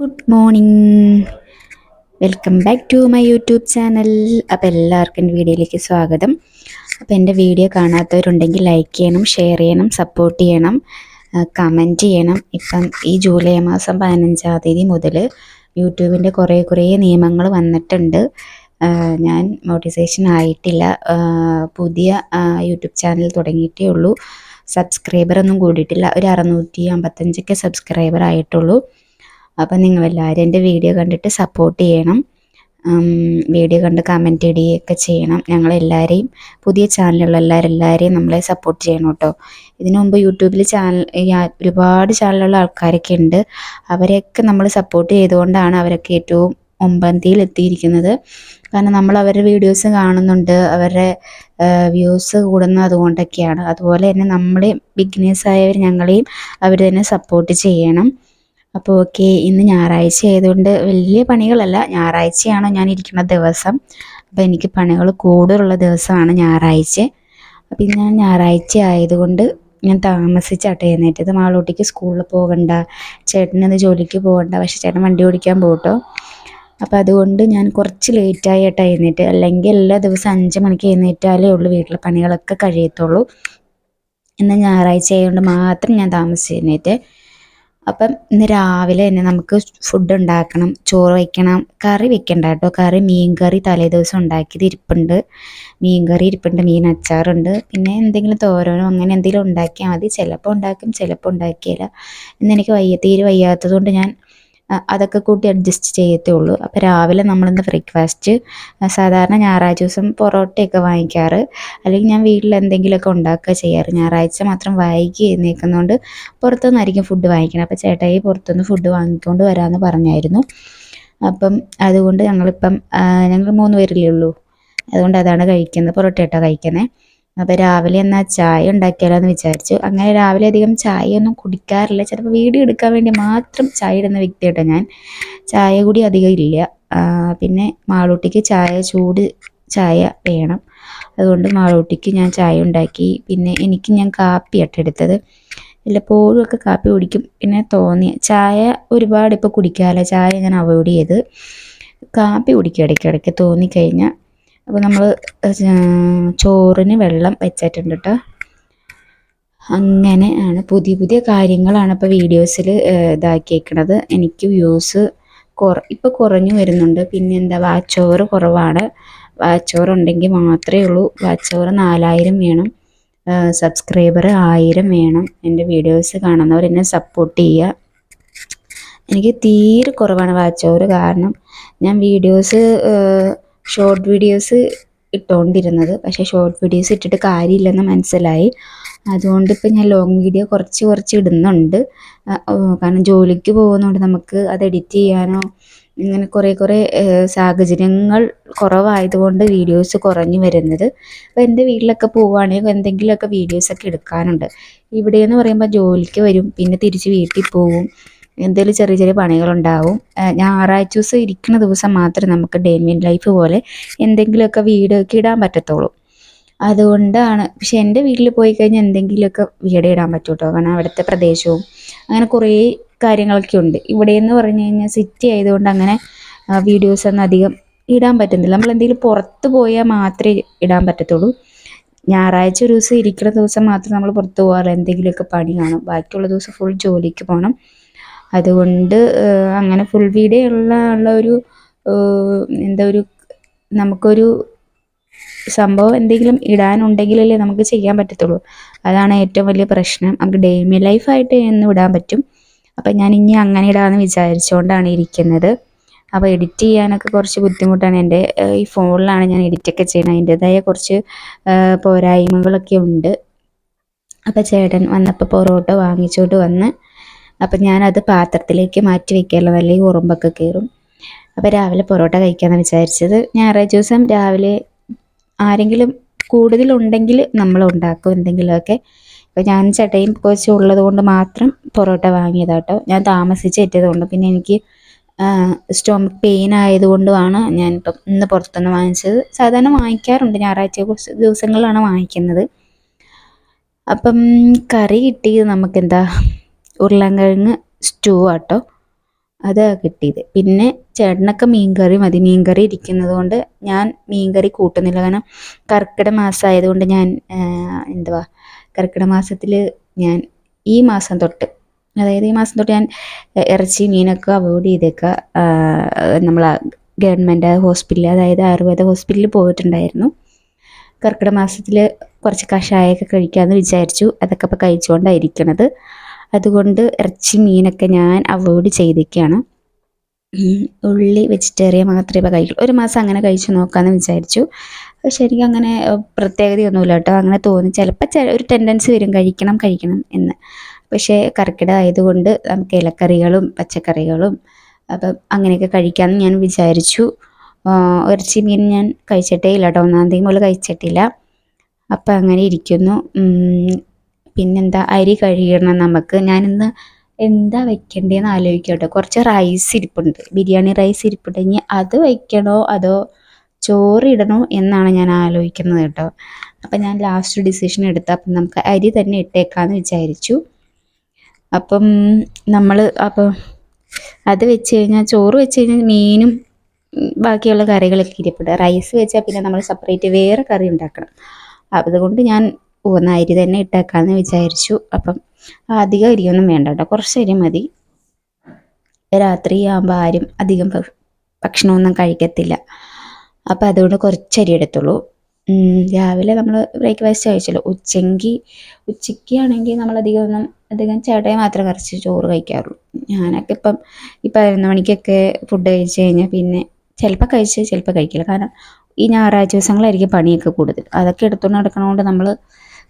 Good morning welcome back to my YouTube channel അപ്പോൾ എല്ലാവർക്കും എന്റെ വീഡിയോയിലേക്ക് സ്വാഗതം. അപ്പോൾ എന്റെ വീഡിയോ കാണാത്തവരുണ്ടെങ്കിൽ ലൈക്ക് ചെയ്യണം ഷെയർ ചെയ്യണം സപ്പോർട്ട് ചെയ്യണം കമന്റ് ചെയ്യണം. ഇപ്പം ഈ ജൂലൈ മാസം പതിനഞ്ചാം തീയതി മുതൽ യൂട്യൂബിന്റെ കുറേ കുറേ നിയമങ്ങൾ വന്നിട്ടുണ്ട്. ഞാൻ മോട്ടിസേഷൻ ആയിട്ടില്ല. പുതിയ യൂട്യൂബ് ചാനൽ തുടങ്ങിയിട്ടേ ഉള്ളൂ. സബ്സ്ക്രൈബറൊന്നും കൂടിയിട്ടില്ല. ഒരു അറുന്നൂറ്റി അമ്പത്തഞ്ചൊക്കെ സബ്സ്ക്രൈബർ ആയിട്ടുള്ളൂ. അപ്പം നിങ്ങൾ എല്ലാവരും എന്റെ വീഡിയോ കണ്ടിട്ട് സപ്പോർട്ട് ചെയ്യണം. വീഡിയോ കണ്ട് കമന്റ് ഇടുകയൊക്കെ ചെയ്യണം. ഞങ്ങളെല്ലാവരെയും പുതിയ ചാനലുള്ള എല്ലാവരും എല്ലാവരെയും നമ്മളെ സപ്പോർട്ട് ചെയ്യണം കേട്ടോ. ഇതിനു മുമ്പ് യൂട്യൂബിൽ ചാനൽ ഒരുപാട് ചാനലുള്ള ആൾക്കാരൊക്കെ ഉണ്ട്. അവരെയൊക്കെ നമ്മൾ സപ്പോർട്ട് ചെയ്തുകൊണ്ടാണ് അവരൊക്കെ ഏറ്റവും ഒമ്പന്തിയിൽ എത്തിയിരിക്കുന്നത്. കാരണം നമ്മൾ അവരുടെ വീഡിയോസ് കാണുന്നുണ്ട്. അവരുടെ വ്യൂസ് കൂടുന്ന അതുകൊണ്ടൊക്കെയാണ്. അതുപോലെ തന്നെ നമ്മളെയും ബിഗിനേഴ്സായവർ ഞങ്ങളെയും അവർ തന്നെ സപ്പോർട്ട് ചെയ്യണം. അപ്പോൾ ഓക്കെ ഇന്ന് ഞായറാഴ്ച ആയതുകൊണ്ട് വലിയ പണികളല്ല. ഞായറാഴ്ചയാണ് ഞാൻ ഇരിക്കുന്ന ദിവസം. അപ്പോൾ എനിക്ക് പണികൾ കൂടുതലുള്ള ദിവസമാണ് ഞായറാഴ്ച. അപ്പോൾ ഇന്ന് ഞാൻ ഞായറാഴ്ച ആയതുകൊണ്ട് ഞാൻ താമസിച്ചാട്ടെ എഴുന്നേറ്റത്. മാളോട്ടിക്ക് സ്കൂളിൽ പോകണ്ട. ചേട്ടനത് ജോലിക്ക് പോകണ്ട. പക്ഷെ ചേട്ടൻ വണ്ടി ഓടിക്കാൻ പോകട്ടോ അപ്പോൾ അതുകൊണ്ട് ഞാൻ കുറച്ച് ലേറ്റായി ഏട്ടാ എഴുന്നേറ്റ്. അല്ലെങ്കിൽ എല്ലാ ദിവസവും അഞ്ച് മണിക്ക് എഴുന്നേറ്റാലേ ഉള്ളൂ വീട്ടിലെ പണികളൊക്കെ കഴിയത്തുള്ളൂ. ഇന്ന് ഞായറാഴ്ച ആയതുകൊണ്ട് മാത്രം ഞാൻ താമസിച്ച് എഴുന്നേറ്റ്. അപ്പം ഇന്ന് രാവിലെ തന്നെ നമുക്ക് ഫുഡ് ഉണ്ടാക്കണം ചോറ് വയ്ക്കണം കറി വെക്കണ്ട കേട്ടോ. കറി മീൻ കറി തലേദിവസം ഉണ്ടാക്കിയത് ഇരിപ്പുണ്ട്. മീൻ കറി ഇരിപ്പുണ്ട് മീൻ അച്ചാറുണ്ട്. പിന്നെ എന്തെങ്കിലും തോരനോ അങ്ങനെ എന്തെങ്കിലും ഉണ്ടാക്കിയാൽ മതി. ചിലപ്പോൾ ഉണ്ടാക്കും ചിലപ്പോൾ ഉണ്ടാക്കിയില്ല ഇന്ന് എനിക്ക് വയ്യ തീരെ വയ്യാത്തത് കൊണ്ട് ഞാൻ അതൊക്കെ കൂട്ടി അഡ്ജസ്റ്റ് ചെയ്യത്തേ ഉള്ളൂ അപ്പോൾ രാവിലെ നമ്മളിന്ന് ബ്രേക്ക്ഫാസ്റ്റ് സാധാരണ ഞായറാഴ്ച ദിവസം പൊറോട്ടയൊക്കെ വാങ്ങിക്കാറ്. അല്ലെങ്കിൽ ഞാൻ വീട്ടിൽ എന്തെങ്കിലുമൊക്കെ ഉണ്ടാക്കുക ചെയ്യാറ്. ഞായറാഴ്ച മാത്രം വൈകി എഴുന്നേൽക്കുന്നതുകൊണ്ട് പുറത്തുനിന്നായിരിക്കും ഫുഡ് വാങ്ങിക്കണം. അപ്പോൾ ചേട്ടായി പുറത്തുനിന്ന് ഫുഡ് വാങ്ങിക്കൊണ്ട് വരാമെന്ന് പറഞ്ഞായിരുന്നു. അപ്പം അതുകൊണ്ട് ഞങ്ങളിപ്പം ഞങ്ങൾ മൂന്ന് പേരല്ലേ ഉള്ളൂ. അതുകൊണ്ട് അതാണ് കഴിക്കുന്നത്. പൊറോട്ട കേട്ടോ കഴിക്കുന്നത്. അപ്പോൾ രാവിലെ എന്നാൽ ചായ ഉണ്ടാക്കിയാലോ എന്ന് വിചാരിച്ചു. അങ്ങനെ രാവിലെ അധികം ചായ ഒന്നും കുടിക്കാറില്ല. ചിലപ്പോൾ വീഡിയോ എടുക്കാൻ വേണ്ടി മാത്രം ചായ ഇടുന്ന വ്യക്തിയായിട്ടോ ഞാൻ. ചായ കൂടി അധികം ഇല്ല. പിന്നെ മാളൂട്ടിക്ക് ചായ ചൂട് ചായ വേണം. അതുകൊണ്ട് മാളൂട്ടിക്ക് ഞാൻ ചായ ഉണ്ടാക്കി. പിന്നെ എനിക്ക് ഞാൻ കാപ്പി എടുത്തത്. വല്ലപ്പോഴും ഒക്കെ കാപ്പി കുടിക്കും. പിന്നെ തോന്നി ചായ ഒരുപാട് ഇപ്പോൾ കുടിക്കാറില്ല. ചായ ഞാൻ അവോയ്ഡ് ചെയ്ത് കാപ്പി കുടിക്കും ഇടയ്ക്കിടയ്ക്ക്. തോന്നിക്കഴിഞ്ഞാൽ അപ്പോൾ നമ്മൾ ചോറിന് വെള്ളം വെച്ചിട്ടുണ്ട് കേട്ടോ അങ്ങനെ ആണ് പുതിയ പുതിയ കാര്യങ്ങളാണ് ഇപ്പോൾ വീഡിയോസിൽ ഇതാക്കിയേക്കണത്. എനിക്ക് വ്യൂസ് കുറ ഇപ്പോൾ കുറഞ്ഞു വരുന്നുണ്ട്. പിന്നെന്താ വാച്ചോറ് കുറവാണ്. വാച്ചോറ് ഉണ്ടെങ്കിൽ മാത്രമേ ഉള്ളൂ. വാച്ചോറ് നാലായിരം വേണം. സബ്സ്ക്രൈബർ ആയിരം വേണം. എന്റെ വീഡിയോസ് കാണുന്നവർ എന്നെ സപ്പോർട്ട് ചെയ്യുക എനിക്ക് തീരെ കുറവാണ് വാച്ചോറ് കാരണം ഞാൻ വീഡിയോസ് ഷോർട്ട് വീഡിയോസ് ഇട്ടുകൊണ്ടിരുന്നത് പക്ഷേ ഷോർട്ട് വീഡിയോസ് ഇട്ടിട്ട് കാര്യമില്ലെന്ന് മനസ്സിലായി. അതുകൊണ്ട് ഇപ്പം ഞാൻ ലോങ് വീഡിയോ കുറച്ച് കുറച്ച് ഇടുന്നുണ്ട്. കാരണം ജോലിക്ക് പോകുന്നതുകൊണ്ട് നമുക്ക് അത് എഡിറ്റ് ചെയ്യാനോ ഇങ്ങനെ കുറേ കുറേ സാഹചര്യങ്ങൾ കുറവായതുകൊണ്ട് വീഡിയോസ് കുറഞ്ഞു വരുന്നത്. അപ്പോൾ എന്റെ വീട്ടിലൊക്കെ പോവുകയാണെങ്കിൽ എന്തെങ്കിലുമൊക്കെ വീഡിയോസൊക്കെ എടുക്കാനുണ്ട്. ഇവിടെയെന്ന് പറയുമ്പോൾ ജോലിക്ക് വരും പിന്നെ തിരിച്ച് വീട്ടിൽ പോവും. എന്തെങ്കിലും ചെറിയ ചെറിയ പണികളുണ്ടാവും. ഞായറാഴ്ച ദിവസം ഇരിക്കുന്ന ദിവസം മാത്രമേ നമുക്ക് ഡേ ലൈഫ് പോലെ എന്തെങ്കിലുമൊക്കെ വീടൊക്കെ ഇടാൻ പറ്റത്തുള്ളൂ. അതുകൊണ്ടാണ് പക്ഷെ എന്റെ വീട്ടിൽ പോയി കഴിഞ്ഞാൽ എന്തെങ്കിലുമൊക്കെ വീട് ഇടാൻ പറ്റും കേട്ടോ കാരണം അവിടുത്തെ പ്രദേശവും അങ്ങനെ കുറേ കാര്യങ്ങളൊക്കെ ഉണ്ട്. ഇവിടെ എന്ന് പറഞ്ഞു കഴിഞ്ഞാൽ സിറ്റി ആയതുകൊണ്ട് അങ്ങനെ വീഡിയോസ് ഒന്നും അധികം ഇടാൻ പറ്റുന്നില്ല. നമ്മൾ എന്തെങ്കിലും പുറത്ത് പോയാൽ മാത്രമേ ഇടാൻ പറ്റത്തുള്ളൂ. ഞായറാഴ്ച ഒരു ദിവസം ഇരിക്കുന്ന ദിവസം മാത്രം നമ്മൾ പുറത്ത് പോകാറ് എന്തെങ്കിലുമൊക്കെ പണി കാണും. ബാക്കിയുള്ള ദിവസം ഫുൾ ജോലിക്ക് പോകണം. അതുകൊണ്ട് അങ്ങനെ ഫുൾ വീഡിയോ ഉള്ള ഉള്ള ഒരു എന്താ ഒരു നമുക്കൊരു സംഭവം എന്തെങ്കിലും ഇടാനുണ്ടെങ്കിലല്ലേ നമുക്ക് ചെയ്യാൻ പറ്റത്തുള്ളൂ. അതാണ് ഏറ്റവും വലിയ പ്രശ്നം. നമുക്ക് ഡെയിലി ലൈഫായിട്ട് എന്ന് ഇടാൻ പറ്റും. അപ്പം ഞാൻ ഇനി അങ്ങനെ ഇടാമെന്ന് വിചാരിച്ചുകൊണ്ടാണ് ഇരിക്കുന്നത്. അപ്പോൾ എഡിറ്റ് ചെയ്യാനൊക്കെ കുറച്ച് ബുദ്ധിമുട്ടാണ്. എന്റെ ഈ ഫോണിലാണ് ഞാൻ എഡിറ്റൊക്കെ ചെയ്യുന്നത്. അതിന്റെതായ കുറച്ച് പോരായ്മകളൊക്കെ ഉണ്ട്. അപ്പോൾ ചേട്ടൻ വന്നപ്പോൾ പൊറോട്ട വാങ്ങിച്ചുകൊണ്ട് വന്ന് അപ്പം ഞാനത് പാത്രത്തിലേക്ക് മാറ്റി വെക്കാമല്ലോ അല്ലെങ്കിൽ ഉറുമ്പൊക്കെ കയറും അപ്പോൾ രാവിലെ പൊറോട്ട കഴിക്കാമെന്ന് വിചാരിച്ചത്. ഞായറാഴ്ച ദിവസം രാവിലെ ആരെങ്കിലും കൂടുതലുണ്ടെങ്കിൽ നമ്മൾ ഉണ്ടാക്കും എന്തെങ്കിലുമൊക്കെ. അപ്പോൾ ഞാൻ ചട്ടയും കൊച്ചും ഉള്ളത് കൊണ്ട് മാത്രം പൊറോട്ട വാങ്ങിയതാട്ടോ. ഞാൻ താമസിച്ച് കൊണ്ട്. പിന്നെ എനിക്ക് സ്റ്റോമക് പെയിൻ ആയതുകൊണ്ടുമാണ് ഞാൻ ഇപ്പം ഇന്ന് പുറത്തുനിന്ന് വാങ്ങിച്ചത്. സാധാരണ വാങ്ങിക്കാറുണ്ട്. ഞായറാഴ്ച കുറച്ച് ദിവസങ്ങളിലാണ് വാങ്ങിക്കുന്നത്. അപ്പം കറി കിട്ടിയത് നമുക്കെന്താ? ഉരുളൻകിഴങ്ങ് സ്റ്റൂ ആട്ടോ. അതാ കിട്ടിയത്. പിന്നെ ചേട്ടനൊക്കെ മീൻകറി മതി. മീൻകറി ഇരിക്കുന്നത് കൊണ്ട് ഞാൻ മീൻകറി കൂട്ടുന്നില്ല. കാരണം കർക്കിടക മാസമായതുകൊണ്ട് ഞാൻ എന്തുവാ കർക്കിടക മാസത്തിൽ ഞാൻ ഈ മാസം തൊട്ട് അതായത് ഈ മാസം തൊട്ട് ഞാൻ ഇറച്ചി മീനൊക്കെ അവോയ്ഡ് ചെയ്തേക്കുക നമ്മൾ ഗവൺമെന്റ് ഹോസ്പിറ്റലിൽ അതായത് ആയുർവേദ ഹോസ്പിറ്റലിൽ പോയിട്ടുണ്ടായിരുന്നു. കർക്കിടക മാസത്തിൽ കുറച്ച് കഷായമൊക്കെ കഴിക്കാമെന്ന് വിചാരിച്ചു. അതൊക്കെ ഇപ്പോൾ കഴിച്ചുകൊണ്ടായിരിക്കണത് അതുകൊണ്ട് ഇറച്ചി മീനൊക്കെ ഞാൻ അവോയ്ഡ് ചെയ്തിരിക്കുകയാണ്. ഉള്ളി വെജിറ്റേറിയൻ മാത്രമേ ഇപ്പോൾ കഴിക്കുള്ളൂ ഒരു മാസം അങ്ങനെ കഴിച്ചു നോക്കാമെന്ന് വിചാരിച്ചു. പക്ഷെ എനിക്ക് അങ്ങനെ പ്രത്യേകതയൊന്നുമില്ല കേട്ടോ. അങ്ങനെ തോന്നി. ചിലപ്പോൾ ഒരു ടെൻഡൻസി വരും. കഴിക്കണം കഴിക്കണം എന്ന്. പക്ഷേ കർക്കിടക ആയതുകൊണ്ട് നമുക്ക് ഇലക്കറികളും പച്ചക്കറികളും അപ്പം അങ്ങനെയൊക്കെ കഴിക്കാമെന്ന് ഞാൻ വിചാരിച്ചു. ഇറച്ചി മീൻ ഞാൻ കഴിച്ചിട്ടേ ഇല്ല കേട്ടോ. ഒന്നാം തീയതി മുതൽ കഴിച്ചിട്ടില്ല. അപ്പം അങ്ങനെ ഇരിക്കുന്നു. പിന്നെന്താ അരി കഴുകണം നമുക്ക്. ഞാനിന്ന് എന്താ വെക്കേണ്ടതെന്ന് ആലോചിക്കട്ടെ. കേട്ടോ കുറച്ച് റൈസ് ഇരിപ്പുണ്ട്. ബിരിയാണി റൈസ് ഇരിപ്പുണ്ട്. ഇനി അത് വയ്ക്കണോ അതോ ചോറിടണോ എന്നാണ് ഞാൻ ആലോചിക്കുന്നത് കേട്ടോ. അപ്പം ഞാൻ ലാസ്റ്റ് ഡിസിഷൻ എടുത്ത അപ്പം നമുക്ക് അരി തന്നെ ഇട്ടേക്കാന്ന് വിചാരിച്ചു. അപ്പം നമ്മൾ അപ്പം അത് വെച്ച് കഴിഞ്ഞാൽ ചോറ് വെച്ച് കഴിഞ്ഞാൽ മീനും ബാക്കിയുള്ള കറികളൊക്കെ ഇരിപ്പുണ്ട്. റൈസ് വെച്ചാൽ പിന്നെ നമ്മൾ സെപ്പറേറ്റ് വേറെ കറി ഉണ്ടാക്കണം. അതുകൊണ്ട് ഞാൻ പോകുന്ന അരി തന്നെ ഇട്ടേക്കാന്ന് വിചാരിച്ചു. അപ്പം അധികം അരിയൊന്നും വേണ്ട കേട്ടോ കുറച്ച് അരി മതി. രാത്രി ആകുമ്പോൾ ആരും അധികം ഭക്ഷണമൊന്നും കഴിക്കത്തില്ല. അപ്പം അതുകൊണ്ട് കുറച്ച് അരി എടുത്തുള്ളൂ രാവിലെ നമ്മൾ ബ്രേക്ക്ഫാസ്റ്റ് കഴിച്ചല്ലോ. ഉച്ചയ്ക്ക് ഉച്ചയ്ക്ക് ആണെങ്കിൽ നമ്മൾ അധികം ഒന്നും അധികം ചേട്ടയെ മാത്രം കുറച്ച് ചോറ് കഴിക്കാറുള്ളൂ. ഞാനൊക്കെ ഇപ്പം ഈ പതിനൊന്ന് മണിക്കൊക്കെ ഫുഡ് കഴിച്ച് കഴിഞ്ഞാൽ പിന്നെ ചിലപ്പോൾ കഴിച്ച് ചിലപ്പോൾ കഴിക്കില്ല. കാരണം ഈ ഞായറാഴ്ച ദിവസങ്ങളായിരിക്കും പണിയൊക്കെ കൂടുതൽ. അതൊക്കെ എടുത്തുകൊണ്ട് നടക്കണതുകൊണ്ട് നമ്മൾ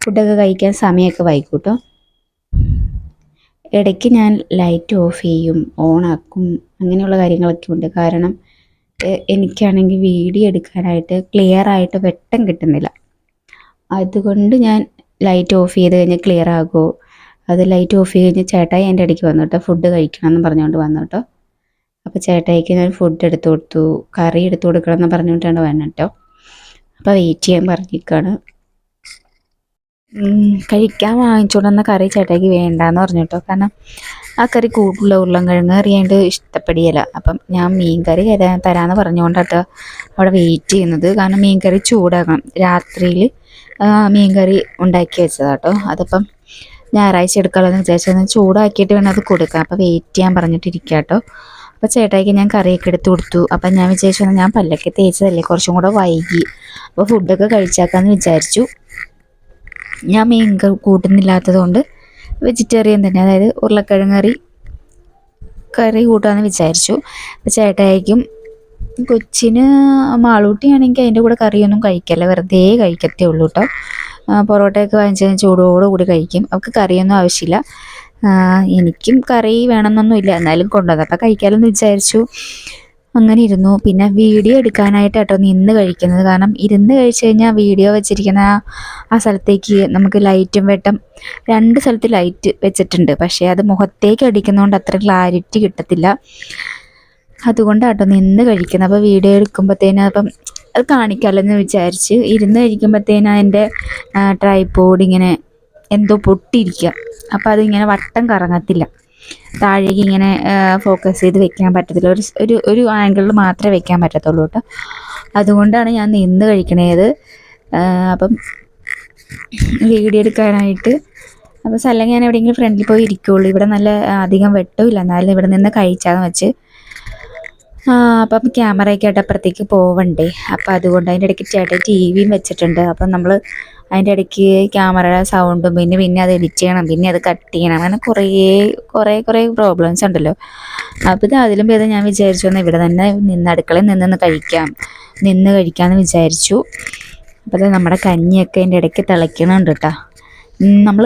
ഫുഡൊക്കെ കഴിക്കാൻ സമയമൊക്കെ വൈകൂട്ടോ? ഇടയ്ക്ക് ഞാൻ ലൈറ്റ് ഓഫ് ചെയ്യും ഓണാക്കും അങ്ങനെയുള്ള കാര്യങ്ങളൊക്കെ ഉണ്ട്. കാരണം എനിക്കാണെങ്കിൽ വീഡിയോ എടുക്കാനായിട്ട് ക്ലിയർ ആയിട്ട് വെട്ടം കിട്ടുന്നില്ല. അതുകൊണ്ട് ഞാൻ ലൈറ്റ് ഓഫ് ചെയ്ത് കഴിഞ്ഞാൽ ക്ലിയർ ആകുമോ? അത് ലൈറ്റ് ഓഫ് ചെയ്ത് കഴിഞ്ഞാൽ ചേട്ടായി എന്റെ ഇടയ്ക്ക് വന്നു കേട്ടോ ഫുഡ് കഴിക്കണം എന്ന് പറഞ്ഞുകൊണ്ട് വന്നു കേട്ടോ. അപ്പോൾ ചേട്ടായിക്ക് ഞാൻ ഫുഡ് എടുത്തു കൊടുത്തു കറി എടുത്തു കൊടുക്കണം എന്ന് പറഞ്ഞുകൊണ്ടാണ് വന്നത് കേട്ടോ. അപ്പോൾ വെയിറ്റ് ചെയ്യാൻ പറഞ്ഞിരിക്കുകയാണ്. കഴിക്കാൻ വാങ്ങിച്ചുകൊണ്ടുവന്ന കറി ചേട്ടയ്ക്ക് വേണ്ടാന്ന് പറഞ്ഞു കേട്ടോ കാരണം ആ കറി കൂടുതൽ ഉരുളൻകിഴങ്ങ് അറിയാണ്ട് ഇഷ്ടപ്പെടുകയില്ല അപ്പം ഞാൻ മീൻ കറി തരാമെന്ന് പറഞ്ഞുകൊണ്ടാട്ടോ അവിടെ വെയിറ്റ് ചെയ്യുന്നത്. കാരണം മീൻ കറി ചൂടാക്കണം. രാത്രിയിൽ മീൻ ഉണ്ടാക്കി വെച്ചതാട്ടോ. അതിപ്പം ഞായറാഴ്ച എടുക്കാമെന്ന് വിചാരിച്ചത് ചൂടാക്കിയിട്ട് വേണം അത് കൊടുക്കാം അപ്പോൾ വെയിറ്റ് ചെയ്യാൻ പറഞ്ഞിട്ടിരിക്കുക കേട്ടോ അപ്പോൾ ചേട്ടായിക്ക് ഞാൻ കറിയൊക്കെ എടുത്ത് കൊടുത്തു. അപ്പം ഞാൻ വിചാരിച്ചു ഞാൻ പല്ലൊക്കെ തേച്ചതല്ലേ കുറച്ചും കൂടെ വൈകി. അപ്പോൾ ഫുഡൊക്കെ കഴിച്ചാക്കാമെന്ന് വിചാരിച്ചു. ഞാൻ മീൻ കൂട്ടുന്നില്ലാത്തത് കൊണ്ട് വെജിറ്റേറിയൻ തന്നെ. അതായത് ഉരുളക്കിഴങ്ങ് കറി കറി കൂട്ടാമെന്ന് വിചാരിച്ചു ചേട്ടായിക്കും കൊച്ചിന് മാളൂട്ടിയാണെങ്കിൽ അതിന്റെ കൂടെ കറിയൊന്നും കഴിക്കല്ല. വെറുതെ കഴിക്കത്തേ ഉള്ളൂ കേട്ടോ പൊറോട്ടയൊക്കെ വാങ്ങിച്ചതിന് ചൂടോടു കൂടി കഴിക്കും. അവൾക്ക് കറിയൊന്നും ആവശ്യമില്ല. എനിക്കും കറി വേണമെന്നൊന്നുമില്ല. എന്നാലും കൊണ്ടുവന്നപ്പോൾ കഴിക്കാമെന്ന് വിചാരിച്ചു. അങ്ങനെ ഇരുന്നു. പിന്നെ വീഡിയോ എടുക്കാനായിട്ട് കേട്ടോ നിന്ന് കഴിക്കുന്നത്. കാരണം ഇരുന്ന് കഴിച്ച് കഴിഞ്ഞാൽ വീഡിയോ വെച്ചിരിക്കുന്ന ആ സ്ഥലത്തേക്ക് നമുക്ക് ലൈറ്റും വെട്ടം രണ്ട് സ്ഥലത്ത് ലൈറ്റ് വെച്ചിട്ടുണ്ട്. പക്ഷേ അത് മുഖത്തേക്ക് അടിക്കുന്നതുകൊണ്ട് അത്ര ക്ലാരിറ്റി കിട്ടത്തില്ല. അതുകൊണ്ടാട്ടോ നിന്ന് കഴിക്കുന്നത്. അപ്പോൾ വീഡിയോ എടുക്കുമ്പോഴത്തേനും അപ്പം അത് കാണിക്കാമല്ലോ വിചാരിച്ച് ഇരുന്ന് കഴിക്കുമ്പോഴത്തേനും അതിന്റെ ട്രൈപോഡ് ഇങ്ങനെ എന്തോ പൊട്ടിയിരിക്കുക അപ്പോൾ അതിങ്ങനെ വട്ടം കറങ്ങത്തില്ല. താഴേക്ക് ഇങ്ങനെ ഫോക്കസ് ചെയ്ത് വെക്കാൻ പറ്റത്തില്ല. ഒരു ഒരു ഒരു ആംഗിളിൽ മാത്രമേ വെക്കാൻ പറ്റത്തുള്ളൂ കേട്ടോ. അതുകൊണ്ടാണ് ഞാൻ നിന്ന് കഴിക്കണേത്. അപ്പം വീഡിയോ എടുക്കാനായിട്ട്. അപ്പോൾ സ്ഥലം ഞാൻ എവിടെയെങ്കിലും ഫ്രണ്ടിൽ പോയി ഇരിക്കുകയുള്ളൂ ഇവിടെ നല്ല അധികം വെട്ടമില്ല. എന്നാലും ഇവിടെ നിന്ന് കഴിച്ചാന്ന് വെച്ച്. അപ്പം ക്യാമറയൊക്കെ ആയിട്ട് അപ്പുറത്തേക്ക് പോവണ്ടേ. അപ്പം അതുകൊണ്ട് അതിന്റെ ഇടയ്ക്ക് ചേട്ടൻ ടി വിയും വെച്ചിട്ടുണ്ട്. അപ്പം നമ്മൾ അതിന്റെ ഇടയ്ക്ക് ക്യാമറയുടെ സൗണ്ടും പിന്നെ പിന്നെ അത് എഡിറ്റ് ചെയ്യണം പിന്നെ അത് കട്ട് ചെയ്യണം അങ്ങനെ കുറേ കുറേ കുറേ പ്രോബ്ലംസ് ഉണ്ടല്ലോ. അപ്പോൾ ഇത് അതിലും ഭേദം ഞാൻ വിചാരിച്ചു എന്നാൽ ഇവിടെ തന്നെ നിന്ന് അടുക്കളയിൽ നിന്ന് കഴിക്കാം നിന്ന് കഴിക്കാമെന്ന് വിചാരിച്ചു. അപ്പോൾ നമ്മുടെ കഞ്ഞിയൊക്കെ അതിന്റെ ഇടയ്ക്ക് തിളയ്ക്കുന്നുണ്ട് കേട്ടോ നമ്മൾ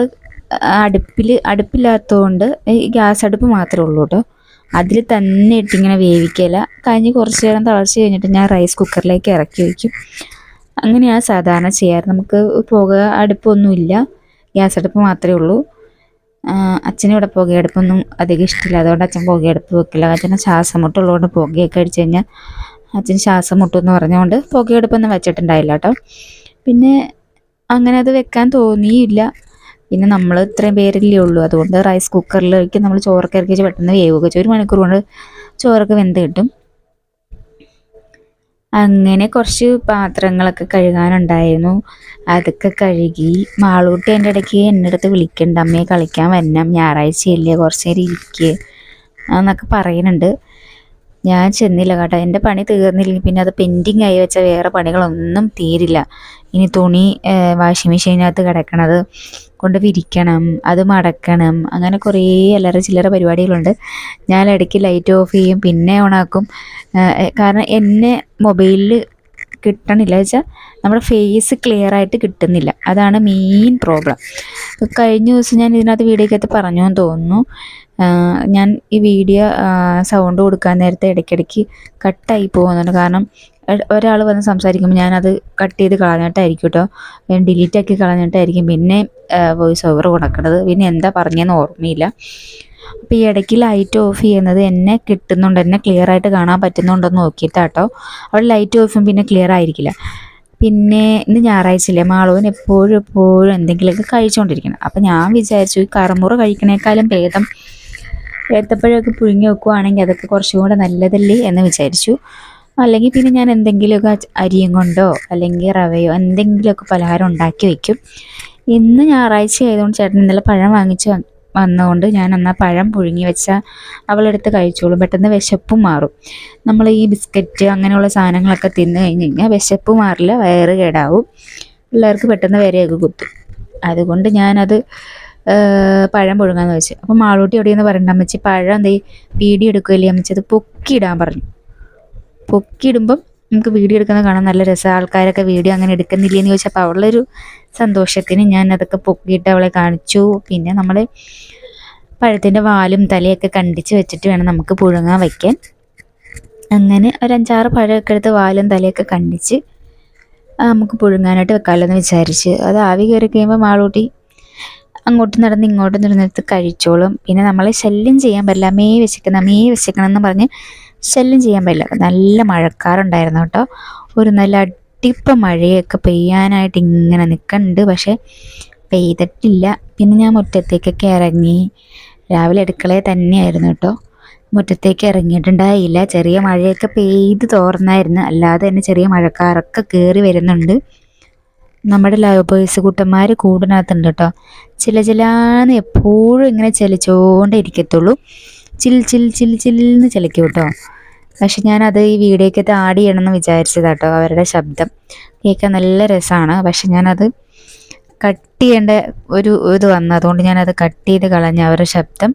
അടുപ്പിൽ അടുപ്പില്ലാത്തതുകൊണ്ട് ഈ ഗ്യാസ് അടുപ്പ് മാത്രമേ ഉള്ളൂ കേട്ടോ അതിൽ തന്നെ ഇട്ടിങ്ങനെ വേവിക്കല. കഞ്ഞി കുറച്ച് നേരം തിളച്ച് കഴിഞ്ഞിട്ട് ഞാൻ റൈസ് കുക്കറിലേക്ക് ഇറക്കി വയ്ക്കും അങ്ങനെയാണ് സാധാരണ ചെയ്യാറ്. നമുക്ക് പുക അടുപ്പൊന്നുമില്ല. ഗ്യാസ് അടുപ്പ് മാത്രമേ ഉള്ളൂ. അച്ഛനും ഇവിടെ പുകയടുപ്പൊന്നും അധികം ഇഷ്ടമില്ല. അതുകൊണ്ട് അച്ഛൻ പുകയടുപ്പ് വെക്കില്ല. അച്ഛന് ശ്വാസം മുട്ടുള്ളതുകൊണ്ട് പുകയൊക്കെ അടിച്ചു കഴിഞ്ഞാൽ അച്ഛൻ ശ്വാസം മുട്ടെന്ന് പറഞ്ഞുകൊണ്ട് പുകയടുപ്പൊന്നും വെച്ചിട്ടുണ്ടായില്ല കേട്ടോ. പിന്നെ അങ്ങനെ അത് വെക്കാൻ തോന്നിയില്ല. പിന്നെ നമ്മൾ ഇത്രയും പേരല്ലേ ഉള്ളൂ. അതുകൊണ്ട് റൈസ് കുക്കറിലേക്ക് നമ്മൾ ചോറൊക്കെ ഇറക്കി വെച്ച് പെട്ടെന്ന് വേവുക ഒരു മണിക്കൂർ കൊണ്ട് ചോറൊക്കെ വെന്ത് കിട്ടും. അങ്ങനെ കുറച്ച് പാത്രങ്ങളൊക്കെ കഴുകാനുണ്ടായിരുന്നു. അതൊക്കെ കഴുകി മാളൂട്ടി എന്റെ ഇടയ്ക്ക് എന്റെ അടുത്ത് വിളിക്കുന്നുണ്ട് അമ്മയെ കളിക്കാൻ വരണം. ഞായറാഴ്ചയല്ലേ കുറച്ച് നേരം ഇരിക്കുക എന്നൊക്കെ പറയുന്നുണ്ട്. ഞാൻ ചെന്നില്ല കേട്ടോ. എന്റെ പണി തീർന്നില്ലെങ്കിൽ പിന്നെ അത് പെൻഡിങ് ആയി വെച്ച വേറെ പണികളൊന്നും തീരില്ല. ഇനി തുണി വാഷിംഗ് മെഷീനകത്ത് കിടക്കണത് കൊണ്ട് വിരിക്കണം അത് മടക്കണം അങ്ങനെ കുറേ അല്ലറ ചില്ലറ പരിപാടികളുണ്ട്. ഞാൻ ഇടയ്ക്ക് ലൈറ്റ് ഓഫ് ചെയ്യും പിന്നെ ഓണാക്കും കാരണം എന്നെ മൊബൈലിൽ കിട്ടണില്ല വെച്ചാൽ നമ്മുടെ ഫേസ് ക്ലിയർ ആയിട്ട് കിട്ടുന്നില്ല. അതാണ് മെയിൻ പ്രോബ്ലം കഴിഞ്ഞ ദിവസം ഞാൻ ഇതിനകത്ത് വീഡിയോക്കകത്ത് പറഞ്ഞു എന്ന് തോന്നുന്നു. ഞാൻ ഈ വീഡിയോ സൗണ്ട് കൊടുക്കാൻ നേരത്തെ ഇടയ്ക്കിടയ്ക്ക് കട്ടായി പോകുന്നുണ്ട്. കാരണം ഒരാൾ വന്ന് സംസാരിക്കുമ്പോൾ ഞാനത് കട്ട് ചെയ്ത് കളഞ്ഞിട്ടായിരിക്കും കേട്ടോ ഡിലീറ്റ് ആക്കി കളഞ്ഞിട്ടായിരിക്കും പിന്നെ വോയിസ് ഓവർ കൊടുക്കുന്നത് പിന്നെ എന്താ പറഞ്ഞതെന്ന് ഓർമ്മയില്ല. അപ്പോൾ ഈ ഇടയ്ക്ക് ലൈറ്റ് ഓഫ് ചെയ്യുന്നത് എന്നെ കിട്ടുന്നുണ്ട്. എന്നെ ക്ലിയർ ആയിട്ട് കാണാൻ പറ്റുന്നുണ്ടെന്ന് നോക്കിയിട്ടാട്ടോ അവിടെ ലൈറ്റ് ഓഫും പിന്നെ ക്ലിയർ ആയിരിക്കില്ല. പിന്നെ ഇന്ന് ഞായറാഴ്ചയില്ലേ മാളവൻ എപ്പോഴും എപ്പോഴും എന്തെങ്കിലുമൊക്കെ കഴിച്ചുകൊണ്ടിരിക്കണം അപ്പം ഞാൻ വിചാരിച്ചു ഈ കറമുറ കഴിക്കണേക്കാളും ഭേദം ഏത്തപ്പഴമൊക്കെ പുഴുങ്ങി വെക്കുവാണെങ്കിൽ അതൊക്കെ കുറച്ചും കൂടെ നല്ലതല്ലേ എന്ന് വിചാരിച്ചു. അല്ലെങ്കിൽ പിന്നെ ഞാൻ എന്തെങ്കിലുമൊക്കെ അരിയും കൊണ്ടോ അല്ലെങ്കിൽ റവയോ എന്തെങ്കിലുമൊക്കെ പലഹാരം ഉണ്ടാക്കി വെക്കും. ഇന്ന് ഞായറാഴ്ച ആയതുകൊണ്ട് ചേട്ടൻ ഇന്നലെ പഴം വാങ്ങിച്ച് വന്നതുകൊണ്ട് ഞാൻ എന്നാൽ പഴം പുഴുങ്ങി വെച്ചാൽ അവളെടുത്ത് കഴിച്ചോളും. പെട്ടെന്ന് വിശപ്പും മാറും. നമ്മൾ ഈ ബിസ്ക്കറ്റ് അങ്ങനെയുള്ള സാധനങ്ങളൊക്കെ തിന്നു കഴിഞ്ഞ് കഴിഞ്ഞാൽ വിശപ്പ് മാറില്ല വയറ് കേടാവും. പിള്ളേർക്ക് പെട്ടെന്ന് വരെയൊക്കെ കുത്തും. അതുകൊണ്ട് ഞാനത് പഴം പുഴുങ്ങാന്ന് വെച്ച്. അപ്പം മാളൂട്ടി എവിടെയെന്ന് പറഞ്ഞിട്ട് അമ്മച്ചി പഴം എന്തേ വീഡിയോ എടുക്കുകയല്ലേ അമ്മച്ചി? അത് പൊക്കിയിടാൻ പറഞ്ഞു. പൊക്കിയിടുമ്പം നമുക്ക് വീഡിയോ എടുക്കുന്നത് കാണാൻ നല്ല രസമാണ് ആൾക്കാരൊക്കെ വീഡിയോ അങ്ങനെ എടുക്കുന്നില്ല എന്ന് ചോദിച്ചപ്പോൾ അവളൊരു സന്തോഷത്തിന് ഞാൻ അതൊക്കെ പൊക്കിയിട്ട് അവളെ കാണിച്ചു. പിന്നെ നമ്മൾ പഴത്തിന്റെ വാലും തലയൊക്കെ കണ്ടിച്ച് വെച്ചിട്ട് വേണം നമുക്ക് പുഴുങ്ങാൻ വയ്ക്കാൻ അങ്ങനെ ഒരു അഞ്ചാറ് പഴമൊക്കെ എടുത്ത് വാലും തലയൊക്കെ കണ്ടിച്ച് നമുക്ക് പുഴുങ്ങാനായിട്ട് വെക്കാമല്ലോ എന്ന് വിചാരിച്ച്. അത് ആവി കയറി കഴിയുമ്പോൾ മാളൂട്ടി അങ്ങോട്ട് നടന്ന് ഇങ്ങോട്ട് നടന്നെടുത്ത് കഴിച്ചോളും. പിന്നെ നമ്മൾ ശല്യം ചെയ്യാൻ പറ്റില്ല. മേ വിശക്കണം മേ വിശക്കണം എന്ന് പറഞ്ഞ് ശല്യം ചെയ്യാൻ പറ്റില്ല. നല്ല മഴക്കാറുണ്ടായിരുന്നു കേട്ടോ. ഒരു നല്ല അടിപ്പ മഴയൊക്കെ പെയ്യാനായിട്ട് ഇങ്ങനെ നിൽക്കുന്നുണ്ട് പക്ഷേ പെയ്തിട്ടില്ല. പിന്നെ ഞാൻ മുറ്റത്തേക്കൊക്കെ ഇറങ്ങി. രാവിലെ അടുക്കളയിൽ തന്നെയായിരുന്നു കേട്ടോ. മുറ്റത്തേക്ക് ഇറങ്ങിയിട്ടുണ്ടായില്ല. ചെറിയ മഴയൊക്കെ പെയ്ത് തോർന്നായിരുന്നു. അല്ലാതെ തന്നെ ചെറിയ മഴക്കാരൊക്കെ കയറി വരുന്നുണ്ട്. നമ്മുടെ ലവ് ബേഴ്സ് കൂട്ടന്മാർ കൂടിനകത്തുണ്ട് കേട്ടോ ചില ചിലാന്ന് എപ്പോഴും ഇങ്ങനെ ചലിച്ചോണ്ടേ ഇരിക്കത്തുള്ളൂ ചിൽ ചിൽ ചിൽ ചില്ലെന്ന് ചലിക്കും കേട്ടോ പക്ഷെ ഞാനത് ഈ വീഡിയോക്കകത്ത് ആഡ് ചെയ്യണമെന്ന് വിചാരിച്ചതാട്ടോ അവരുടെ ശബ്ദം. കേൾക്കാൻ നല്ല രസമാണ് പക്ഷെ ഞാനത് കട്ട് ചെയ്യേണ്ട ഒരു ഇത് വന്നു. അതുകൊണ്ട് ഞാനത് കട്ട് ചെയ്ത് കളഞ്ഞ അവരുടെ ശബ്ദം.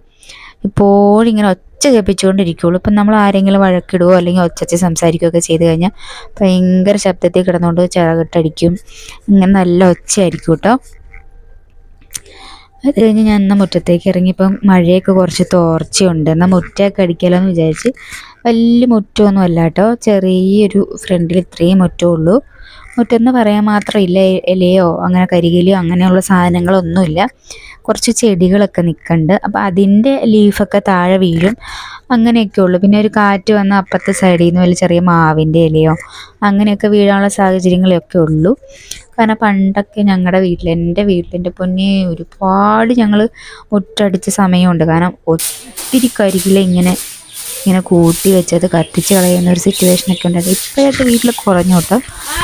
ഇപ്പോഴിങ്ങനെ ഒച്ച കേൾപ്പിച്ചുകൊണ്ടിരിക്കുകയുള്ളൂ ഇപ്പം നമ്മൾ ആരെങ്കിലും വഴക്കിടുവോ അല്ലെങ്കിൽ ഒച്ചച്ച് സംസാരിക്കുകയൊക്കെ ചെയ്ത് കഴിഞ്ഞാൽ ഭയങ്കര ശബ്ദത്തിൽ കിടന്നുകൊണ്ട് ചിറകിട്ടടിക്കും. ഇങ്ങനെ നല്ല ഒച്ചയായിരിക്കും കേട്ടോ. അത് കഴിഞ്ഞ് ഞാൻ എന്നാൽ മുറ്റത്തേക്ക് ഇറങ്ങിയപ്പം മഴയൊക്കെ കുറച്ച് തോർച്ചയുണ്ട്. എന്നാൽ മുറ്റമൊക്കെ അടിക്കലോ എന്ന് വിചാരിച്ച് വലിയ മുറ്റമൊന്നും അല്ല കേട്ടോ. ചെറിയൊരു ഫ്രണ്ടിൽ ഇത്രയും മുറ്റമേ ഉള്ളൂ. മുറ്റമെന്ന് പറയാൻ മാത്രമില്ല ഇലയോ അങ്ങനെ കരികിലയോ അങ്ങനെയുള്ള സാധനങ്ങളൊന്നുമില്ല. കുറച്ച് ചെടികളൊക്കെ നിൽക്കുന്നുണ്ട് അപ്പോൾ അതിന്റെ ലീഫൊക്കെ താഴെ വീഴും. അങ്ങനെയൊക്കെ ഉള്ളൂ. പിന്നെ ഒരു കാറ്റ് വന്ന അപ്പുറത്തെ സൈഡിൽ നിന്ന് വല്ല ചെറിയ മാവിന്റെ ഇലയോ അങ്ങനെയൊക്കെ വീഴാനുള്ള സാഹചര്യങ്ങളൊക്കെ ഉള്ളൂ. കാരണം പണ്ടൊക്കെ ഞങ്ങളുടെ വീട്ടിൽ എന്റെ വീട്ടിന്റെ പൊന്നെ ഒരുപാട് ഞങ്ങൾ മുറ്റടിച്ച സമയമുണ്ട്. കാരണം ഒത്തിരി കരികില ഇങ്ങനെ ഇങ്ങനെ കൂട്ടി വെച്ചത് കത്തിച്ച് കളയുന്ന ഒരു സിറ്റുവേഷനൊക്കെ ഉണ്ടായിരുന്നു. ഇപ്പോഴത്തെ വീട്ടിൽ കുറഞ്ഞു കേട്ടോ.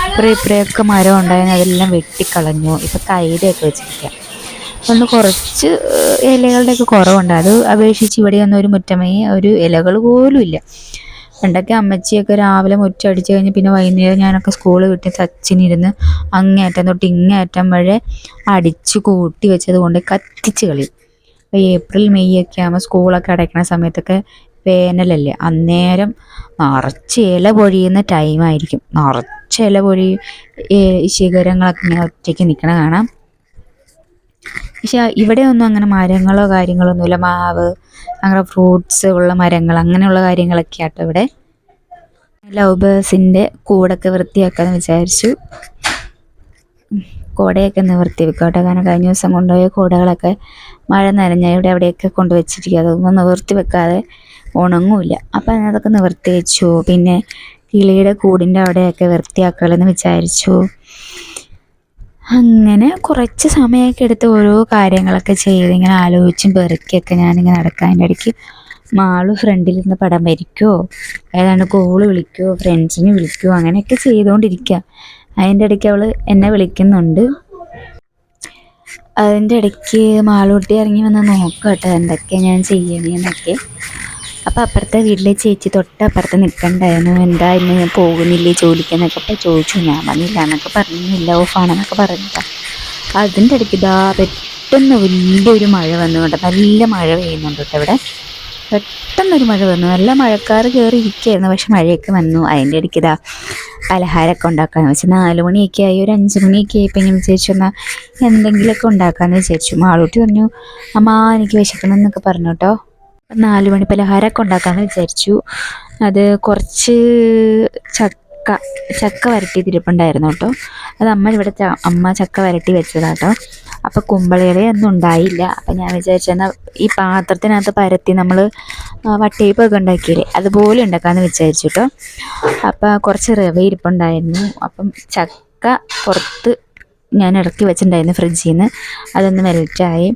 ഇപ്പറേ ഇപ്പറയൊക്കെ മരം ഉണ്ടായിരുന്നു. അതെല്ലാം വെട്ടിക്കളഞ്ഞു. ഇപ്പം കൈതയൊക്കെ വെച്ചിരിക്കുക അതുകൊണ്ട് കുറച്ച് ഇലകളുടെയൊക്കെ കുറവുണ്ട്. അത് അപേക്ഷിച്ച് ഇവിടെയൊന്നും ഒരു മുറ്റമേ ഒരു ഇലകൾ പോലും ഇല്ല. പണ്ടൊക്കെ അമ്മച്ചിയൊക്കെ രാവിലെ മുറ്റടിച്ച് കഴിഞ്ഞ് പിന്നെ വൈകുന്നേരം ഞാനൊക്കെ സ്കൂൾ വിട്ട് സച്ചിനിരുന്ന് അങ്ങേറ്റം തൊട്ട് ഇങ്ങേറ്റം വരെ അടിച്ചു കൂട്ടി വെച്ചത് കൊണ്ട് കത്തിച്ച് കളി. അപ്പോൾ ഏപ്രിൽ മെയ് ഒക്കെ ആകുമ്പോൾ സ്കൂളൊക്കെ അടയ്ക്കുന്ന സമയത്തൊക്കെ വേനലല്ലേ? അന്നേരം നിറച്ച് ഇല പൊഴിയുന്ന ടൈമായിരിക്കും നിറച്ച് ഇല പൊഴി ശിഖരങ്ങളൊക്കെ ഇങ്ങനെ ഒറ്റയ്ക്ക് നിൽക്കണ കാണാം. പക്ഷെ ഇവിടെയൊന്നും അങ്ങനെ മരങ്ങളോ കാര്യങ്ങളോ ഒന്നുമില്ല മാവ് അങ്ങനെ ഫ്രൂട്ട്സ് ഉള്ള മരങ്ങൾ അങ്ങനെയുള്ള കാര്യങ്ങളൊക്കെ ആട്ടോ ഇവിടെ. ലവ് ബേഴ്സിന്റെ കൂടൊക്കെ വൃത്തിയാക്കാമെന്ന് വിചാരിച്ചു. കുടയൊക്കെ നിവർത്തി വെക്കട്ടെ കാരണം കഴിഞ്ഞ ദിവസം കൊണ്ടുപോയ കുടകളൊക്കെ മഴ നനഞ്ഞ ഇവിടെ അവിടെയൊക്കെ കൊണ്ടുവച്ചിരിക്കുക. അതൊന്നും നിവർത്തി വെക്കാതെ ഉണങ്ങൂല അപ്പം അതൊക്കെ നിവർത്തി വെച്ചു പിന്നെ കിളിയുടെ കൂടിന്റെ അവിടെയൊക്കെ വൃത്തിയാക്കുകയെന്ന് വിചാരിച്ചു. അങ്ങനെ കുറച്ച് സമയമൊക്കെ എടുത്ത് ഓരോ കാര്യങ്ങളൊക്കെ ചെയ്ത് ഇങ്ങനെ ആലോചിച്ചും പെറുക്കിയൊക്കെ ഞാനിങ്ങനെ നടക്കാൻ ഇടയ്ക്ക് മാൾ ഫ്രണ്ടിൽ നിന്ന് പടം വരയ്ക്കുമോ ഏതാണ്ട് കോൾ വിളിക്കുമോ ഫ്രണ്ട്സിനെ വിളിക്കുമോ അങ്ങനെയൊക്കെ ചെയ്തുകൊണ്ടിരിക്കുക അതിന്റെ ഇടയ്ക്ക് അവൾ എന്നെ വിളിക്കുന്നുണ്ട്. അതിന്റെ ഇടയ്ക്ക് മാളൂട്ടി ഇറങ്ങി വന്ന് നോക്കാം കേട്ടോ എന്തൊക്കെയാണ് ഞാൻ ചെയ്യണേന്നൊക്കെ അപ്പം അപ്പുറത്തെ വീട്ടിലെ ചേച്ചി തൊട്ടപ്പുറത്ത് നിൽക്കണ്ടായിരുന്നു. എന്താ ഇന്ന് പോകുന്നില്ലേ ജോലിക്കെന്നൊക്കെ അപ്പം ചോദിച്ചു. ഞാൻ വന്നില്ല എന്നൊക്കെ പറഞ്ഞില്ല. ഓഫാണെന്നൊക്കെ പറഞ്ഞിട്ടാ അതിന്റെ ഇടയ്ക്ക് ഇതാ പെട്ടെന്ന് വലിയൊരു മഴ വന്നുകൊണ്ട് നല്ല മഴ പെയ്യുന്നുണ്ട് കേട്ടോ ഇവിടെ. പെട്ടെന്നൊരു മഴ വന്നു. നല്ല മഴക്കാർ കയറി ഇരിക്കുകയായിരുന്നു പക്ഷെ മഴയൊക്കെ വന്നു. അതിന്റെ ഇടയ്ക്ക് ഇതാ പലഹാരമൊക്കെ ഉണ്ടാക്കാമെന്ന് വെച്ചാൽ നാല് മണിയൊക്കെ ആയി. ഒരു അഞ്ച് മണിയൊക്കെ ആയപ്പോൾ ഞാൻ വിചാരിച്ചു എന്നാൽ എന്തെങ്കിലുമൊക്കെ ഉണ്ടാക്കാമെന്ന് വിചാരിച്ചു. മാളൂട്ടി പറഞ്ഞു അമ്മ എനിക്ക് വിശക്കണം എന്നൊക്കെ പറഞ്ഞു കേട്ടോ. നാല് മണി പലഹാരമൊക്കെ ഉണ്ടാക്കാമെന്ന് വിചാരിച്ചു. അത് കുറച്ച് ചക്ക ചക്ക വരട്ടി തിരിപ്പുണ്ടായിരുന്നു കേട്ടോ. അത് അമ്മ ഇവിടെ അമ്മ ചക്ക വരട്ടി വെച്ചതാട്ടോ. അപ്പോൾ ഒന്നും ഉണ്ടായില്ല. അപ്പം ഞാൻ വിചാരിച്ചെന്നാൽ ഈ പാത്രത്തിനകത്ത് പരത്തി നമ്മൾ വട്ടയപ്പൊക്കെ ഉണ്ടാക്കിയില്ലേ അതുപോലെ ഉണ്ടാക്കാമെന്ന് വിചാരിച്ചു കേട്ടോ. അപ്പോൾ കുറച്ച് റവ ഇരിപ്പുണ്ടായിരുന്നു. അപ്പം ചക്ക പുറത്ത് ഞാൻ ഇറക്കി വെച്ചിട്ടുണ്ടായിരുന്നു ഫ്രിഡ്ജിൽ നിന്ന് അതൊന്ന് മെൽറ്റായി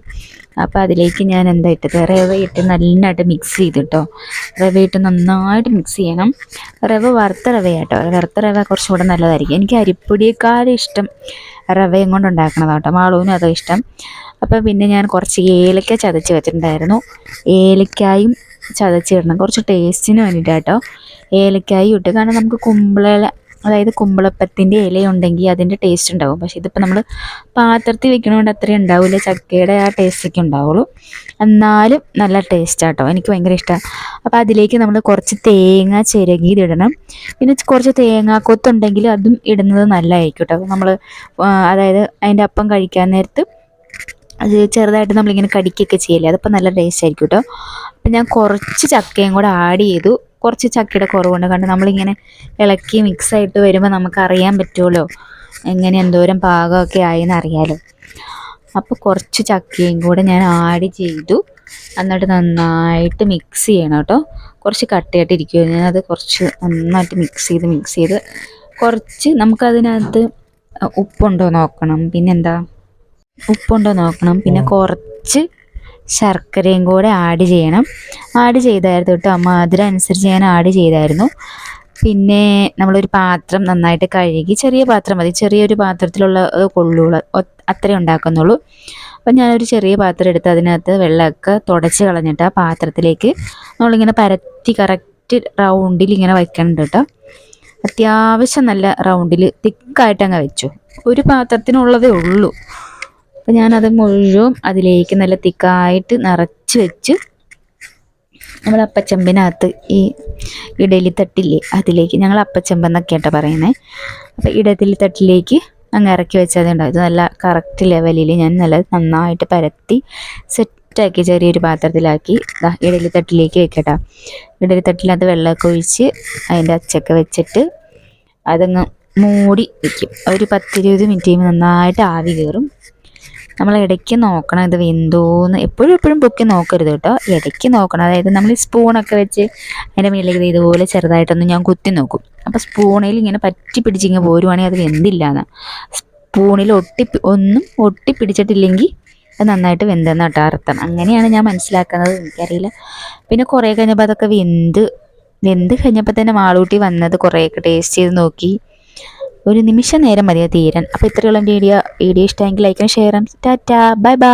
അപ്പോൾ അതിലേക്ക് ഞാൻ എന്താ ഇട്ടത്? റവ ഇട്ട് നന്നായിട്ട് മിക്സ് ചെയ്തിട്ടോ. റവ ഇട്ട് നന്നായിട്ട് മിക്സ് ചെയ്യണം. റവ വറുത്ത റവയാട്ടോ. വറുത്ത റവ കുറച്ചുകൂടെ നല്ലതായിരിക്കും. എനിക്ക് അരിപ്പൊടിയേക്കാളും ഇഷ്ടം റവയും കൊണ്ട് ഉണ്ടാക്കണതാട്ടോ. മാളൂനും അതോ ഇഷ്ടം. അപ്പോൾ പിന്നെ ഞാൻ കുറച്ച് ഏലക്ക ചതച്ച് വെച്ചിട്ടുണ്ടായിരുന്നു. ഏലക്കായും ചതച്ചിടണം കുറച്ച് ടേസ്റ്റിന് വേണ്ടിയിട്ടാട്ടോ ഏലക്കായും ഇട്ട് കാരണം നമുക്ക് കുമ്പള അതായത് കുമ്പളപ്പത്തിന്റെ ഇലയുണ്ടെങ്കിൽ അതിന്റെ ടേസ്റ്റ് ഉണ്ടാവും. പക്ഷേ ഇതിപ്പോൾ നമ്മൾ പാത്രത്തിൽ വെക്കണതുകൊണ്ട് അത്രയും ഉണ്ടാവില്ല ചക്കയുടെ ആ ടേസ്റ്റൊക്കെ ഉണ്ടാവുള്ളൂ. എന്നാലും നല്ല ടേസ്റ്റ് ആട്ടോ. എനിക്ക് ഭയങ്കര ഇഷ്ടമാണ് അപ്പോൾ അതിലേക്ക് നമ്മൾ കുറച്ച് തേങ്ങ ചിരകിയിടണം പിന്നെ കുറച്ച് തേങ്ങാക്കൊത്തുണ്ടെങ്കിൽ അതും ഇടുന്നത് നല്ലതായിരിക്കും കേട്ടോ. നമ്മൾ അതായത് അതിന്റെ അപ്പം കഴിക്കാൻ നേരത്ത് അത് ചെറുതായിട്ട് നമ്മളിങ്ങനെ കടിക്കുകയൊക്കെ ചെയ്യില്ലേ? അതിപ്പോൾ നല്ല ടേസ്റ്റ് ആയിരിക്കും കേട്ടോ. അപ്പം ഞാൻ കുറച്ച് ചക്കയും കൂടെ ആഡ് ചെയ്തു. കുറച്ച് ചക്കയുടെ കുറവുണ്ട്. കാരണം നമ്മളിങ്ങനെ ഇളക്കി മിക്സ് ആയിട്ട് വരുമ്പോൾ നമുക്ക് അറിയാൻ പറ്റുമല്ലോ എങ്ങനെ എന്തോരം പാകമൊക്കെ ആയെന്ന് അറിയാമല്ലോ അപ്പോൾ കുറച്ച് ചക്കയും കൂടെ ഞാൻ ആഡ് ചെയ്തു. എന്നിട്ട് നന്നായിട്ട് മിക്സ് ചെയ്യണം കേട്ടോ. കുറച്ച് കട്ടയായിട്ട് ഞാനത് കുറച്ച് നന്നായിട്ട് മിക്സ് ചെയ്ത് മിക്സ് ചെയ്ത് കുറച്ച് നമുക്കതിനകത്ത് ഉപ്പുണ്ടോ നോക്കണം. പിന്നെന്താ? ഉപ്പുണ്ടോ നോക്കണം. പിന്നെ കുറച്ച് ശർക്കരയും കൂടെ ആഡ് ചെയ്യണം. ആഡ് ചെയ്തായിരുന്നു കേട്ടോ മധുരം അനുസരിച്ച് ഞാൻ ആഡ് ചെയ്തായിരുന്നു. പിന്നെ നമ്മളൊരു പാത്രം നന്നായിട്ട് കഴുകി ചെറിയ പാത്രം മതി. ചെറിയൊരു പാത്രത്തിലുള്ള കൊള്ളുള്ള. അത്രേ ഉണ്ടാക്കുന്നുള്ളൂ. അപ്പം ഞാനൊരു ചെറിയ പാത്രം എടുത്ത് അതിനകത്ത് വെള്ളമൊക്കെ തുടച്ച് കളഞ്ഞിട്ട് ആ പാത്രത്തിലേക്ക് നമ്മളിങ്ങനെ പരത്തി കറക്റ്റ് റൗണ്ടിൽ ഇങ്ങനെ വയ്ക്കണുണ്ട് കേട്ടോ. അത്യാവശ്യം നല്ല റൗണ്ടിൽ തിക്കായിട്ട് അങ്ങ് വെച്ചു. ഒരു പാത്രത്തിനുള്ളതേ ഉള്ളൂ. അപ്പം ഞാനത് മുഴുവൻ അതിലേക്ക് നല്ല തിക്കായിട്ട് നിറച്ച് വെച്ച് നമ്മൾ അപ്പച്ചെമ്പിനകത്ത് ഈ ഇഡലി തട്ടില്ലേ അതിലേക്ക് ഞങ്ങൾ അപ്പച്ചെമ്പെന്നൊക്കെ ആട്ടോ പറയുന്നത് അപ്പോൾ ഇഡലി തട്ടിലേക്ക് അങ്ങ് ഇറക്കി വെച്ചത് ഉണ്ടാവും ഇത് നല്ല കറക്റ്റ് ലെവലിൽ ഞാൻ നല്ല നന്നായിട്ട് പരത്തി സെറ്റാക്കി ചെറിയൊരു പാത്രത്തിലാക്കി. ഇഡലി തട്ടിലേക്ക് വെക്കട്ടോ. ഇഡലി തട്ടിനകത്ത് വെള്ളമൊക്കെ ഒഴിച്ച് അതിന്റെ അച്ചൊക്കെ വെച്ചിട്ട് അതങ്ങ് മൂടി വയ്ക്കും ഒരു പത്തിരുപത് മിനിറ്റ് കഴിയുമ്പോൾ നന്നായിട്ട് ആവി കയറും. നമ്മൾ ഇടയ്ക്ക് നോക്കണം ഇത് വെന്തോന്ന്. എപ്പോഴും എപ്പോഴും പൊക്കി നോക്കരുത് കേട്ടോ. ഇടയ്ക്ക് നോക്കണം. അതായത് നമ്മൾ സ്പൂണൊക്കെ വെച്ച് അതിന്റെ മുകളിലേക്ക് ഇതുപോലെ ചെറുതായിട്ടൊന്ന് ഞാൻ കുത്തി നോക്കും. അപ്പോൾ സ്പൂണിൽ ഇങ്ങനെ പറ്റി പിടിച്ചിങ്ങനെ പോരുവാണെങ്കിൽ അത് വെന്തില്ല എന്ന് സ്പൂണിൽ ഒട്ടി ഒന്നും ഒട്ടി പിടിച്ചിട്ടില്ലെങ്കിൽ അത് നന്നായിട്ട് വെന്തെന്ന് കേട്ടോ അർത്ഥം. അങ്ങനെയാണ് ഞാൻ മനസ്സിലാക്കുന്നത്. എനിക്കറിയില്ല. പിന്നെ കുറേ കഴിഞ്ഞപ്പോൾ അതൊക്കെ വെന്ത് വെന്ത് കഴിഞ്ഞപ്പോൾ തന്നെ മാളൂട്ടി വന്നത് കുറേയൊക്കെ ടേസ്റ്റ് ചെയ്ത് നോക്കി. ഒരു നിമിഷം നേരം മതിയോ തീരാൻ അപ്പോൾ ഇത്രയുള്ള വീഡിയോ. വീഡിയോ ഇഷ്ടമെങ്കിൽ ലൈക്കും ഷെയറും ടാറ്റാ ബൈ ബൈ